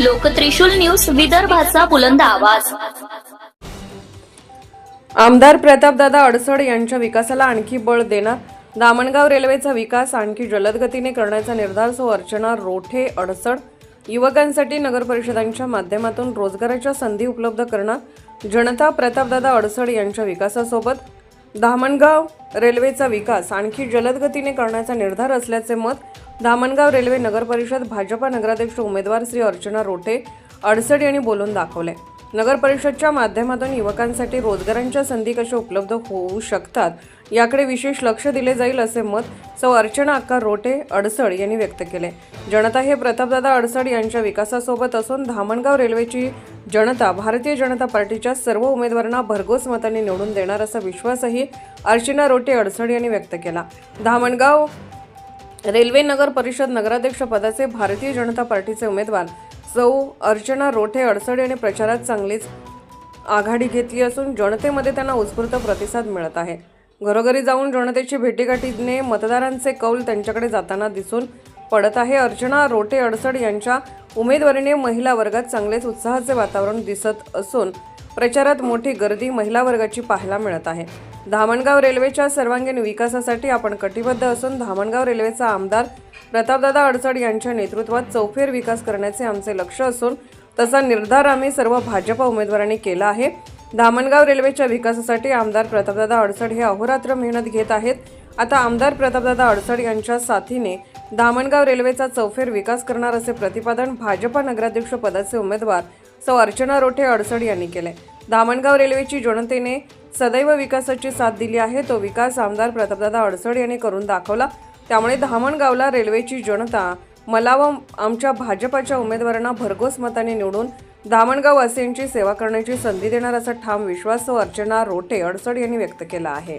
लोकत्रिशूल news विदर्भाचा बुलंद आवाज. आमदार प्रतापदादा अडसड यांच्या विकासाला आणखी बळ देणार. दामणगाव रेल्वेचा विकास आणखी जलद गतीने करण्याचा निर्धार सो अर्चना रोठे अडसड. युवकांसाठी नगर परिषदांच्या माध्यमातून रोजगाराच्या संधी उपलब्ध करणार. जनता प्रतापदादा अडसड यांच्या विकासासोबत. दामणगाव रेल्वेचा विकास आणखी जलद गतीने करण्याचा निर्धार असल्याचे मत धामणगाव रेल्वे नगर परिषद भाजपा नगराध्यक्ष उमेदवार श्री अर्चना रोठे अडसड यांनी बोलून दाखवले. नगर परिषदच्या माध्यमातून युवकांसाठी रोजगारांच्या संधी कशा उपलब्ध होऊ शकतात याकडे विशेष लक्ष दिले जाईल असे मत सौ अर्चना अक्का रोटे अडसड यांनी व्यक्त केले. जनता हे प्रतापदादा अडसड यांच्या विकासासोबत असून धामणगाव रेल्वेची जनता भारतीय जनता पार्टीच्या सर्व उमेदवारांना भरघोस मताने निवडून देणार असा विश्वासही अर्चना रोटे अडसड यांनी व्यक्त केला. धामणगाव रेल्वे नगर परिषद नगराध्यक्ष पदाचे भारतीय जनता पार्टीचे उमेदवार सौ अर्चना रोठे अडसडे यांनी प्रचारात चांगलीच आघाडी घेतली असून जनतेमध्ये त्यांना उत्स्फूर्त प्रतिसाद मिळत आहे. घरोघरी जाऊन जनतेची भेटीगाठीने मतदारांचे कौल त्यांच्याकडे जाताना दिसून पडत आहे. अर्चना रोटे अडसड यांच्या उमेदवारीने महिला वर्गात चांगलेच उत्साहाचे वातावरण दिसत असून प्रचारात मोठी गर्दी महिला वर्गाची पाहायला मिळत आहे. धामणगाव रेल्वेच्या सर्वांगीण विकासासाठी आपण कटिबद्ध असून धामणगाव रेल्वेचा आमदार प्रतापदादा अडचड यांच्या नेतृत्वात चौफेर विकास करण्याचे आमचे लक्ष असून तसा निर्धार आम्ही सर्व भाजपा उमेदवारांनी केला आहे. धामणगाव रेल्वेच्या विकासासाठी आमदार प्रतापदादा अडसड हे अहोरात्र मेहनत घेत आहेत. आता आमदार प्रतापदादा अडसड यांच्या साथीने धामणगाव रेल्वेचा चौफेर विकास करणार असे प्रतिपादन भाजपा नगराध्यक्ष पदाचे उमेदवार सौ अर्चना रोठे अडसड यांनी केले. धामणगाव रेल्वेची जनतेने सदैव विकासाची साथ दिली आहे. तो विकास आमदार प्रतापदादा अडसड यांनी करून दाखवला. त्यामुळे धामणगावला रेल्वेची जनता मला व आमच्या भाजपाच्या उमेदवारांना भरघोस मताने निवडून धामणगाववासियांची सेवा करण्याची संधी देणार असा ठाम विश्वास सौ अर्चना रोटे अडसड यांनी व्यक्त केला आहे.